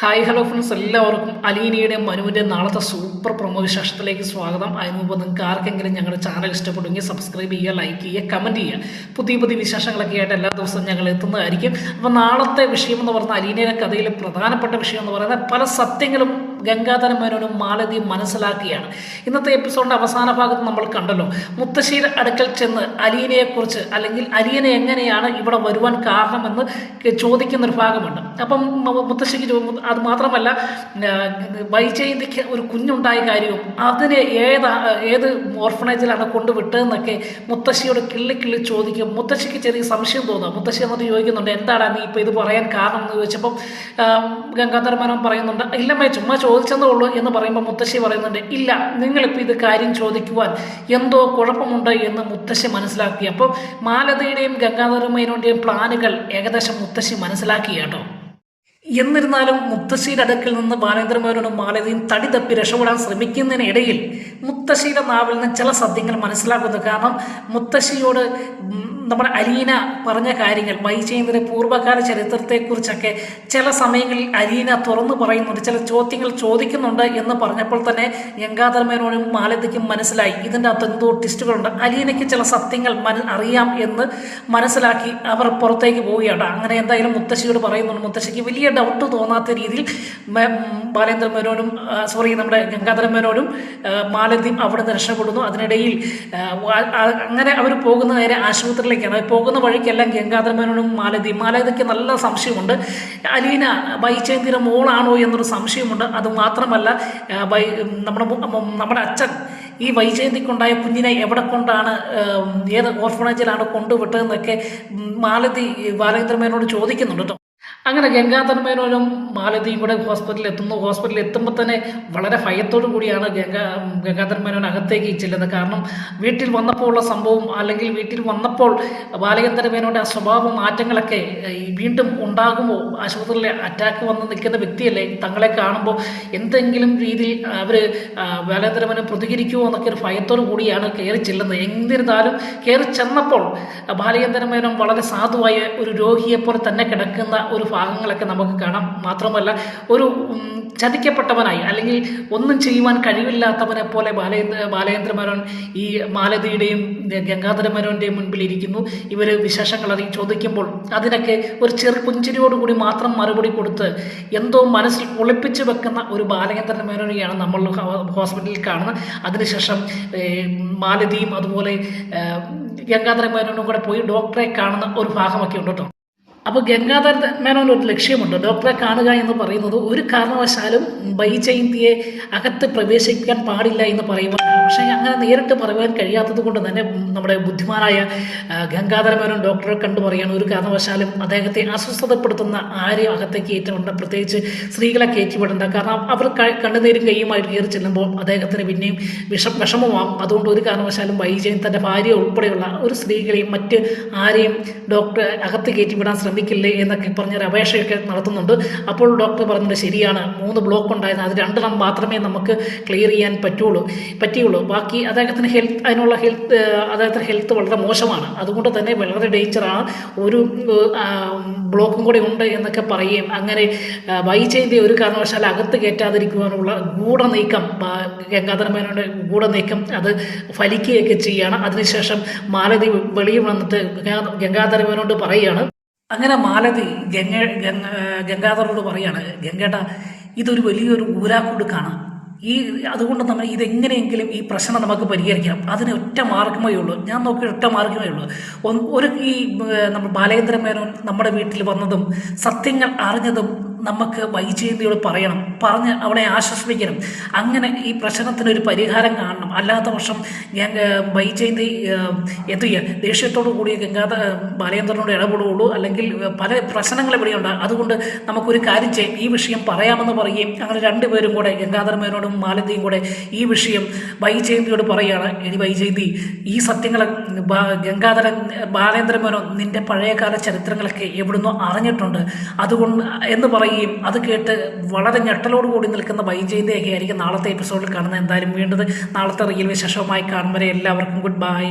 Hi hello friends എല്ലാവർക്കും അലീനയുടെയും മനുവിന്റെ നാളത്തെ സൂപ്പർ പ്രൊമോ വിശേഷത്തിലേക്ക് സ്വാഗതം. അതിന് മുമ്പ് നിങ്ങൾക്ക് ആർക്കെങ്കിലും ഞങ്ങളുടെ ചാനൽ ഇഷ്ടപ്പെടുമെങ്കിൽ സബ്സ്ക്രൈബ് ചെയ്യുക ലൈക്ക് ചെയ്യുക കമന്റ് ചെയ്യുക. പുതിയ പുതിയ വിശേഷങ്ങളൊക്കെ ആയിട്ട് എല്ലാ ദിവസവും ഞങ്ങൾ എത്തുന്നതായിരിക്കും. അപ്പോൾ നാളത്തെ വിഷയം എന്ന് പറഞ്ഞാൽ അലീനയുടെ കഥയിലെ പ്രധാനപ്പെട്ട വിഷയം എന്ന് പറയുന്നത് പല സത്യങ്ങളും ഗംഗാധര മേനോനും മാലതിയും മനസ്സിലാക്കിയാണ്. ഇന്നത്തെ എപ്പിസോഡിന്റെ അവസാന ഭാഗത്ത് നമ്മൾ കണ്ടല്ലോ മുത്തശ്ശിയുടെ അടുക്കൽ ചെന്ന് അലീനയെക്കുറിച്ച് അല്ലെങ്കിൽ അലീന എങ്ങനെയാണ് ഇവിടെ വരുവാൻ കാരണമെന്ന് ചോദിക്കുന്ന ഒരു ഭാഗമുണ്ട്. അപ്പം മുത്തശ്ശിക്ക് അത് മാത്രമല്ല വൈജയന്തിക്ക് ഒരു കുഞ്ഞുണ്ടായ കാര്യവും അതിനെ ഏതാ ഏത് ഓർഫണേജിലാണ് കൊണ്ടുവിട്ടതെന്നൊക്കെ മുത്തശ്ശിയോട് കിള്ളി കിള്ളി ചോദിക്കും. മുത്തശ്ശിക്ക് ചെറിയ സംശയം തോന്നുക മുത്തശ്ശി എന്നിട്ട് ചോദിക്കുന്നുണ്ട് എന്താണ് നീ ഇപ്പോൾ ഇത് പറയാൻ കാരണം എന്ന് ചോദിച്ചപ്പം ഗംഗാധരമാനം പറയുന്നുണ്ട് ഇല്ലമ്മേ ചുമ്മാ ചോദിച്ചെന്നേ ഉള്ളൂ എന്ന് പറയുമ്പോൾ മുത്തശ്ശി പറയുന്നുണ്ട് ഇല്ല നിങ്ങളിപ്പോൾ ഇത് കാര്യം ചോദിക്കുവാൻ എന്തോ കുഴപ്പമുണ്ട് എന്ന് മുത്തശ്ശി മനസ്സിലാക്കി. അപ്പോൾ മാലതയുടെയും ഗംഗാധരമേനോടെയും പ്ലാനുകൾ ഏകദേശം മുത്തശ്ശി മനസ്സിലാക്കി കേട്ടോ. എന്നിരുന്നാലും മുത്തശ്ശിയുടെ അടുക്കിൽ നിന്ന് ബാലേന്ദ്രമേനോടും മാലതിയും തടി തപ്പി രക്ഷപ്പെടാൻ ശ്രമിക്കുന്നതിനിടയിൽ മുത്തശ്ശിയുടെ നാവിൽ നിന്ന് ചില സത്യങ്ങൾ മനസ്സിലാക്കുന്നു കാരണം മുത്തശ്ശിയോട് നമ്മുടെ അലീന പറഞ്ഞ കാര്യങ്ങൾ വൈജയന്തിന്റെ പൂർവകാല ചരിത്രത്തെക്കുറിച്ചൊക്കെ ചില സമയങ്ങളിൽ അലീന തുറന്നു പറയുന്നുണ്ട് ചില ചോദ്യങ്ങൾ ചോദിക്കുന്നുണ്ട് എന്ന് പറഞ്ഞപ്പോൾ തന്നെ ഗംഗാധര മേനോനും മാലതിക്കും മനസ്സിലായി. ഇതിന്റെ അകത്ത് എന്തോ ടിസ്റ്റുകളുണ്ട് അലീനയ്ക്ക് ചില സത്യങ്ങൾ മന അറിയാം എന്ന് മനസ്സിലാക്കി അവർ പുറത്തേക്ക് പോവുകയാണ്. അങ്ങനെ എന്തായാലും മുത്തശ്ശിയോട് പറയുന്നുണ്ട് മുത്തശ്ശിക്ക് വലിയ ഡൗട്ട് തോന്നാത്ത രീതിയിൽ മേ- മേനോനും സോറി നമ്മുടെ ഗംഗാധര മേനോനും അവിടെ നിന്ന് രക്ഷപ്പെടുന്നു. അതിനിടയിൽ അങ്ങനെ അവർ പോകുന്ന നേരെ ആശുപത്രിയിലേക്കാണ് പോകുന്ന വഴിക്കെല്ലാം ഗംഗാധര മാലതി മാലതിക്ക് നല്ല സംശയമുണ്ട്. അലീന വൈചേന്തിയുടെ മോളാണോ എന്നൊരു സംശയമുണ്ട്. അത് മാത്രമല്ല വൈ നമ്മുടെ നമ്മുടെ അച്ഛൻ ഈ വൈജയന്തിക്കുണ്ടായ കുഞ്ഞിനെ എവിടെ കൊണ്ടാണ് ഏത് ഓർഫണേജിലാണ് കൊണ്ടുവിട്ടതെന്നൊക്കെ മാലതി ബാലേന്ദ്രമേനോട് ചോദിക്കുന്നുണ്ട് കേട്ടോ അങ്ങനെ ഗംഗാധർ മേനോനും മാലതിയും കൂടെ ഹോസ്പിറ്റലിൽ എത്തുന്നു. ഹോസ്പിറ്റലിൽ എത്തുമ്പോൾ തന്നെ വളരെ ഭയത്തോടു കൂടിയാണ് ഗംഗാ ഗംഗാധർ മേനോൻ അകത്തേക്ക് ചെല്ലുന്നത്. കാരണം വീട്ടിൽ വന്നപ്പോൾ ഉള്ള സംഭവം അല്ലെങ്കിൽ വീട്ടിൽ വന്നപ്പോൾ ബാലചന്ദ്ര മേനോന്റെ ആ സ്വഭാവ മാറ്റങ്ങളൊക്കെ വീണ്ടും ഉണ്ടാകുമോ? ആശുപത്രിയിലെ അറ്റാക്ക് വന്ന് നിൽക്കുന്ന വ്യക്തിയല്ലേ തങ്ങളെ കാണുമ്പോൾ എന്തെങ്കിലും രീതിയിൽ അവർ ബാലേന്ദ്ര മേനോൻ പ്രതികരിക്കുമോ എന്നൊക്കെ ഒരു ഭയത്തോടു കൂടിയാണ് കയറി ചെല്ലുന്നത്. എന്നിരുന്നാലും കയറി ചെന്നപ്പോൾ ബാലചന്ദ്ര മേനോൻ വളരെ സാധുവായ ഒരു രോഗിയെപ്പോലെ തന്നെ കിടക്കുന്ന ഒരു ഭാഗങ്ങളൊക്കെ നമുക്ക് കാണാം. മാത്രമല്ല ഒരു ചതിക്കപ്പെട്ടവനായി അല്ലെങ്കിൽ ഒന്നും ചെയ്യുവാൻ കഴിവില്ലാത്തവനെ പോലെ ബാലേന്ദ്ര ബാലചന്ദ്ര മേനോൻ ഈ മാലതിയുടെയും ഗംഗാധര മേനോന്റെയും മുൻപിൽ ഇരിക്കുന്നു. ഇവർ വിശേഷങ്ങൾ അറിയി ചോദിക്കുമ്പോൾ അതിനൊക്കെ ഒരു ചെറു പുഞ്ചിരിയോടുകൂടി മാത്രം മറുപടി കൊടുത്ത് എന്തോ മനസ്സിൽ ഒളിപ്പിച്ചു വെക്കുന്ന ഒരു ബാലചന്ദ്ര മേനോനെയാണ് നമ്മൾ ഹോസ്പിറ്റലിൽ കാണുന്നത്. അതിനുശേഷം മാലതിയും അതുപോലെ ഗംഗാധരമേനോനും ഗംഗാധര മേനോനും കൂടെ പോയി ഡോക്ടറെ കാണുന്ന ഒരു ഭാഗമൊക്കെ ഉണ്ട് കേട്ടോ. അപ്പോൾ ഗംഗാധര മേനോന് ഒരു ലക്ഷ്യമുണ്ട്. ഡോക്ടറെ കാണുക എന്ന് പറയുന്നത് ഒരു കാരണവശാലും ബൈജയന്തിയെ അകത്ത് പ്രവേശിക്കാൻ പാടില്ല എന്ന് പറയുവാൻ. പക്ഷേ അങ്ങനെ നേരിട്ട് പറയുവാൻ കഴിയാത്തത് കൊണ്ട് തന്നെ നമ്മുടെ ബുദ്ധിമാനായ ഗംഗാധര മേനോൻ ഡോക്ടറെ കണ്ടു പറയാണ് ഒരു കാരണവശാലും അദ്ദേഹത്തെ അസ്വസ്ഥതപ്പെടുത്തുന്ന ആരെയും അകത്തേക്ക് കയറ്റിവിടണ്ട പ്രത്യേകിച്ച് സ്ത്രീകളെ കയറ്റിവിടണ്ട. കാരണം അവർ കണ്ണുനീരും കൈയുമായിട്ട് കയറി ചെല്ലുമ്പോൾ അദ്ദേഹത്തിന് പിന്നെയും വിഷ വിഷമമാകും അതുകൊണ്ട് ഒരു കാരണവശാലും വൈജയൻ തന്റെ ഭാര്യ ഉൾപ്പെടെയുള്ള ഒരു സ്ത്രീകളെയും മറ്റ് ആരെയും ഡോക്ടറെ അകത്ത് കയറ്റിവിടാൻ ശ്രമിക്കില്ലേ എന്നൊക്കെ പറഞ്ഞൊരു അപേക്ഷയൊക്കെ നടത്തുന്നുണ്ട്. അപ്പോൾ ഡോക്ടർ പറഞ്ഞത് ശരിയാണ്. മൂന്ന് ബ്ലോക്ക് ഉണ്ടായിരുന്നു അത് രണ്ടെണ്ണം മാത്രമേ നമുക്ക് ക്ലിയർ ചെയ്യാൻ പറ്റുള്ളൂ പറ്റിയുള്ളൂ. ബാക്കി അദ്ദേഹത്തിന് ഹെൽത്ത് അതിനുള്ള ഹെൽത്ത് അദ്ദേഹത്തിന് ഹെൽത്ത് വളരെ മോശമാണ്. അതുകൊണ്ട് തന്നെ വളരെ ഡേഞ്ചറാണ് ഒരു ബ്ലോക്കും കൂടെ ഉണ്ട് എന്നൊക്കെ പറയുകയും അങ്ങനെ വൈജയന്തി ഒരു കാരണവശാൽ അകത്ത് കയറ്റാതിരിക്കുവാനുള്ള ഗൂഢനീക്കം ആ, ഗംഗാധര മേനോന്റെ ഗൂഢനീക്കം അത് ഫലിക്കുകയൊക്കെ ചെയ്യുകയാണ് അതിനുശേഷം മാലതി വെളിയിൽ വന്നിട്ട് ഗംഗാധരമേനോട് ഗംഗാധര മേനോട് പറയുകയാണ് അങ്ങനെ മാലതി ഗംഗ ഗംഗ ഗംഗാധരോട് പറയാണ് ഗംഗേട്ട ഇതൊരു വലിയൊരു ഊരാക്കുടുക്കാണ് ഈ അതുകൊണ്ട് നമ്മൾ ഇതെങ്ങനെയെങ്കിലും ഈ പ്രശ്നം നമുക്ക് പരിഹരിക്കണം അതിന് ഒറ്റ മാർഗമേ ഉള്ളൂ. ഞാൻ നോക്കി ഒറ്റ മാർഗമേ ഉള്ളൂ. ഒരു ഈ നമ്മൾ ബാലേന്ദ്ര മേനോൻ നമ്മുടെ വീട്ടിൽ വന്നതും സത്യങ്ങൾ അറിഞ്ഞതും നമുക്ക് വൈജയന്തിയോട് പറയണം. പറഞ്ഞ് അവളെ ആശ്വസിപ്പിക്കണം. അങ്ങനെ ഈ പ്രശ്നത്തിന് ഒരു പരിഹാരം കാണണം. അല്ലാത്ത പക്ഷം ഞാൻ വൈജയന്തി എന്തു ചെയ്യുക ദേഷ്യത്തോടു കൂടി ഗംഗാധ ബാലേന്ദ്രനോട് ഇടപെടുകയുള്ളൂ. അല്ലെങ്കിൽ പല പ്രശ്നങ്ങൾ ഇവിടെയുണ്ട് അതുകൊണ്ട് നമുക്കൊരു കാര്യം ചെയ്യും. ഈ വിഷയം പറയാമെന്ന് പറയുകയും അങ്ങനെ രണ്ടുപേരും കൂടെ ഗംഗാധരമേനോടും മാലതിയും കൂടെ ഈ വിഷയം വൈജയന്തിയോട് പറയുകയാണ്. എടി വൈജയന്തി ഈ സത്യങ്ങളെ ഗംഗാധരൻ ബാലേന്ദ്രമേനോ നിന്റെ പഴയകാല ചരിത്രങ്ങളൊക്കെ എവിടുന്നോ അറിഞ്ഞിട്ടുണ്ട്. അതുകൊണ്ട് എന്ന് പറയുകയും അത് കേട്ട് വളരെ ഞെട്ടലോടുകൂടി നിൽക്കുന്ന ബൈജയിന്റെയൊക്കെ ആയിരിക്കും നാളത്തെ എപ്പിസോഡിൽ കാണുന്നത്. എന്തായാലും വീണ്ടും നാളത്തെ റിയൽ വിശേഷവുമായി കാണും. വരെ എല്ലാവർക്കും ഗുഡ് ബൈ